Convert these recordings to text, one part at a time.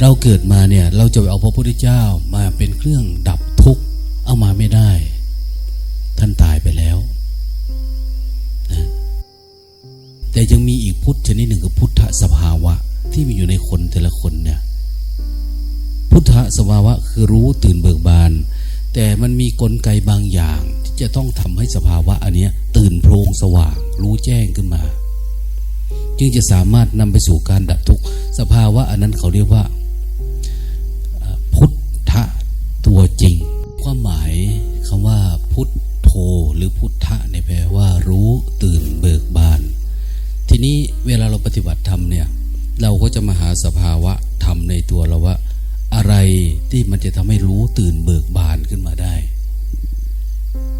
เราเกิดมาเนี่ยเราจะเอาพระพุทธเจ้ามาเป็นเครื่องดับทุกข์เอามาไม่ได้ ท่านตายไปแล้วนะแต่ยังมีอีกพุทธชนิดหนึ่งคือพุทธสภาวะที่มีอยู่ในคนแต่ละคนเนี่ยพุทธสภาวะคือรู้ตื่นเบิกบาน แต่มันมีกลไกบางอย่าง ที่จะต้องทำให้สภาวะอันนี้ตื่นโพลงสว่าง รู้แจ้งขึ้นมาจึงจะสามารถนำไปสู่การดับทุกข์สภาวะอันนั้นเขาเรียกว่า เวลาเราปฏิบัติธรรมเนี่ย เราก็จะมาหาสภาวะธรรมในตัวเราว่า อะไรที่มันจะทำให้รู้ตื่นเบิกบานขึ้นมาได้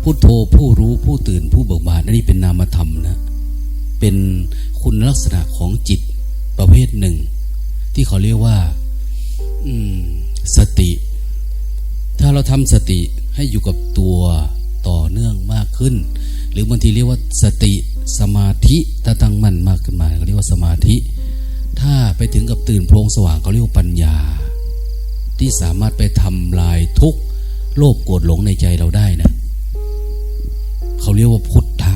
พุทโธผู้รู้ผู้ตื่นผู้เบิกบานอันนี้เป็นนามธรรมนะ เป็นคุณลักษณะของจิตประเภทหนึ่ง ที่เขาเรียกว่าสติ ถ้าเราทำสติให้อยู่กับตัวต่อเนื่องมากขึ้น หรือบางทีเรียกว่าสติ สมาธิถ้าตั้งมั่นมากขึ้นมาเขาเรียกว่าสมาธิ ถ้าไปถึงกับตื่นโพลงสว่างเขาเรียกว่าปัญญา ที่สามารถไปทำลายทุกโลภโกรธหลงในใจเราได้นะเขาเรียกว่าพุทธะ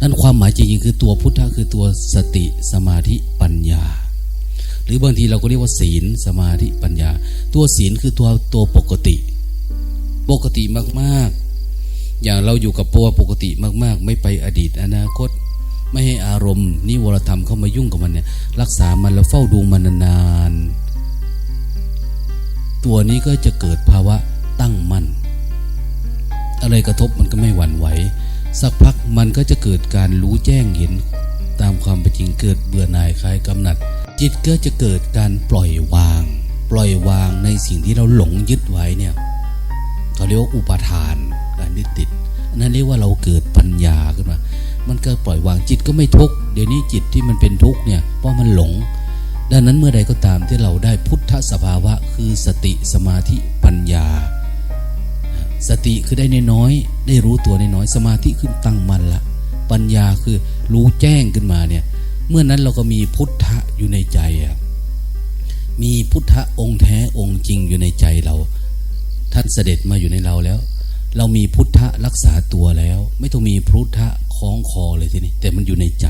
นั่นความหมายจริงๆคือตัวพุทธะคือตัวสติสมาธิปัญญา หรือบางทีเราก็เรียกว่าศีลสมาธิปัญญา ตัวศีลคือตัวตัวปกติ ปกติมากๆ อย่างเราอยู่กับตัวปกติมาก ๆ ไม่ไปอดีตอนาคต ไม่ให้อารมณ์นิวรธรรมเข้ามายุ่งกับมันเนี่ย รักษามันแล้วเฝ้าดูมันนานๆตัวนี้ก็จะเกิดภาวะตั้งมั่นอะไรกระทบมันก็ไม่หวั่นไหว สักพักมันก็จะเกิดการรู้แจ้งเห็นตามความเป็นจริงเกิดเบื่อหน่ายคลายกำหนัด จิตก็จะเกิดการปล่อยวาง ปล่อยวางในสิ่งที่เราหลงยึดไว้เนี่ยเขาเรียกว่าอุปทาน การยึดติดอันนั้นเรียกว่าเราเกิดปัญญาขึ้นมา มันก็ปล่อยวางจิตก็ไม่ทุกข์เดี๋ยวนี้จิตที่มันเป็นทุกข์เนี่ยเพราะมันหลง ดังนั้นเมื่อใดก็ตามที่เราได้พุทธสภาวะคือสติสมาธิปัญญา สติคือได้น้อยได้รู้ตัวน้อยสมาธิขึ้นตั้งมั่นละ ปัญญาคือรู้แจ้งขึ้นมาเนี่ยเมื่อนั้นเราก็มีพุทธะอยู่ในใจอะมีพุทธะองค์แท้องค์จริงอยู่ในใจเรา ท่านเสด็จมาอยู่ในเราแล้ว เรามีพุทธะรักษาตัวแล้ว ไม่ต้องมีพุทธะคล้องคอเลยทีนี้แต่มันอยู่ในใจ